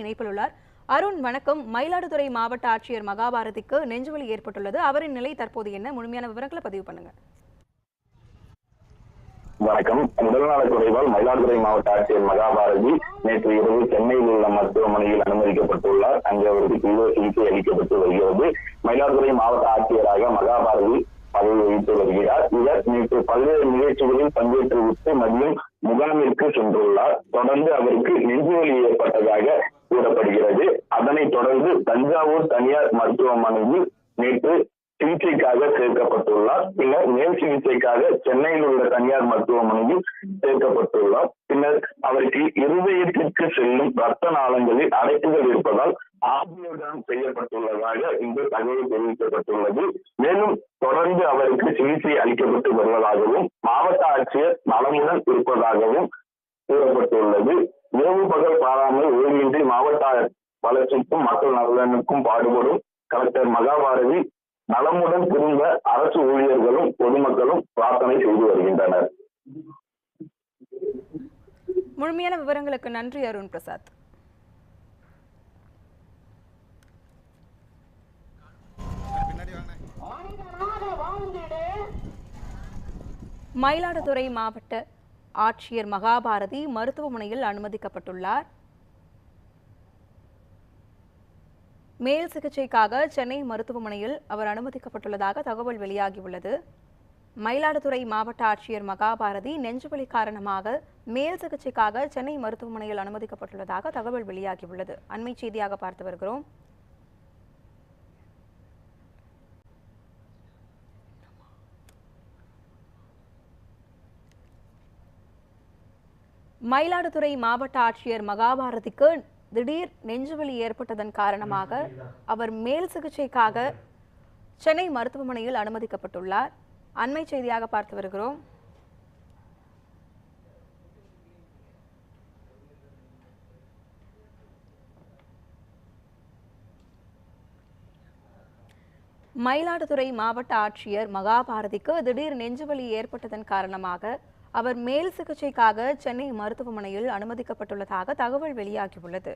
இணைப்பில் உள்ளார் அருண் வணக்கம். மயிலாடுதுறை மாவட்ட ஆட்சியர் மகாபாரதிக்கு நெஞ்சுவலி ஏற்பட்டுள்ளது. அவரின் நிலை தற்போது என்ன? முழுமையான விவரங்களை பதிவு பண்ணுங்க. வணக்கம். உடல்நல குறைவால் மயிலாடுதுறை மாவட்ட ஆட்சியர் மகாபாரதி நேற்று இரவு சென்னையில் உள்ள மருத்துவமனையில் அனுமதிக்கப்பட்டுள்ளார். அங்கு அவருக்கு தீவிர சிகிச்சை அளிக்கப்பட்டு வருகிறது. மயிலாடுதுறை மாவட்ட ஆட்சியராக மகாபாரதி பதவி வகித்து வருகிறார். இவர் நேற்று பல்வேறு நிகழ்ச்சிகளில் பங்கேற்று விட்டு மதியம் முகாமிற்கு சென்றுள்ளார். தொடர்ந்து அவருக்கு நெஞ்சுவலி ஏற்பட்டதாக கூறப்படுகிறது. அதனைத் தொடர்ந்து தஞ்சாவூர் தனியார் மருத்துவமனையில் நேற்று சிகிச்சைக்காக சேர்க்கப்பட்டுள்ளார். பின்னர் மேல் சிகிச்சைக்காக சென்னையில் உள்ள தனியார் மருத்துவமனையில் சேர்க்கப்பட்டுள்ளார். பின்னர் அவருக்கு இருதயத்திற்கு செல்லும் ரத்த நாளங்களில் அடைப்புகள் இருப்பதால் ஆப்னியோகிராம் செய்யப்பட்டுள்ளதாக இந்த தகவல் தெரிவிக்கப்பட்டுள்ளது. மேலும் தொடர்ந்து அவருக்கு சிகிச்சை அளிக்கப்பட்டு வருவதாகவும் மாவட்ட ஆட்சியர் நலமுடன் இருப்பதாகவும் கூறப்பட்டுள்ளது. இரவு பகல் பாராமல் ஓய்வின்றி மாவட்ட வளர்ச்சிக்கும் மக்கள் நலனுக்கும் பாடுபடும் கலெக்டர் மகாபாரதி நலமுடன் திரும்ப அரசு ஊழியர்களும் பொதுமக்களும் பிரார்த்தனை செய்து வருகின்றனர். முழுமையான விவரங்களுக்கு நன்றி அருண் பிரசாத். மயிலாடுதுறை மாவட்ட ஆட்சியர் மகாபாரதி மருத்துவமனையில் அனுமதிக்கப்பட்டுள்ளார். மேல் சிகிச்சைக்காக சென்னை மருத்துவமனையில் அவர் அனுமதிக்கப்பட்டுள்ளதாக தகவல் வெளியாகியுள்ளது. மயிலாடுதுறை மாவட்ட ஆட்சியர் மகாபாரதி நெஞ்சுவலி காரணமாக மேல் சிகிச்சைக்காக சென்னை மருத்துவமனையில் அனுமதிக்கப்பட்டுள்ளதாக தகவல் வெளியாகியுள்ளது. அண்மை செய்தியாக பார்த்து வருகிறோம். மயிலாடுதுறை மாவட்ட ஆட்சியர் மகாபாரதிக்கு திடீர் நெஞ்சுவலி ஏற்பட்டதன் காரணமாக அவர் மேல் சிகிச்சைக்காக சென்னை மருத்துவமனையில் அனுமதிக்கப்பட்டுள்ளார். அண்மை செய்தியாக பார்த்து வருகிறோம். மயிலாடுதுறை மாவட்ட ஆட்சியர் மகாபாரதிக்கு திடீர் நெஞ்சுவலி ஏற்பட்டதன் காரணமாக அவர் மேல் சிகிச்சைக்காக சென்னை மருத்துவமனையில் அனுமதிக்கப்பட்டுள்ளதாக தகவல் வெளியாகியுள்ளது.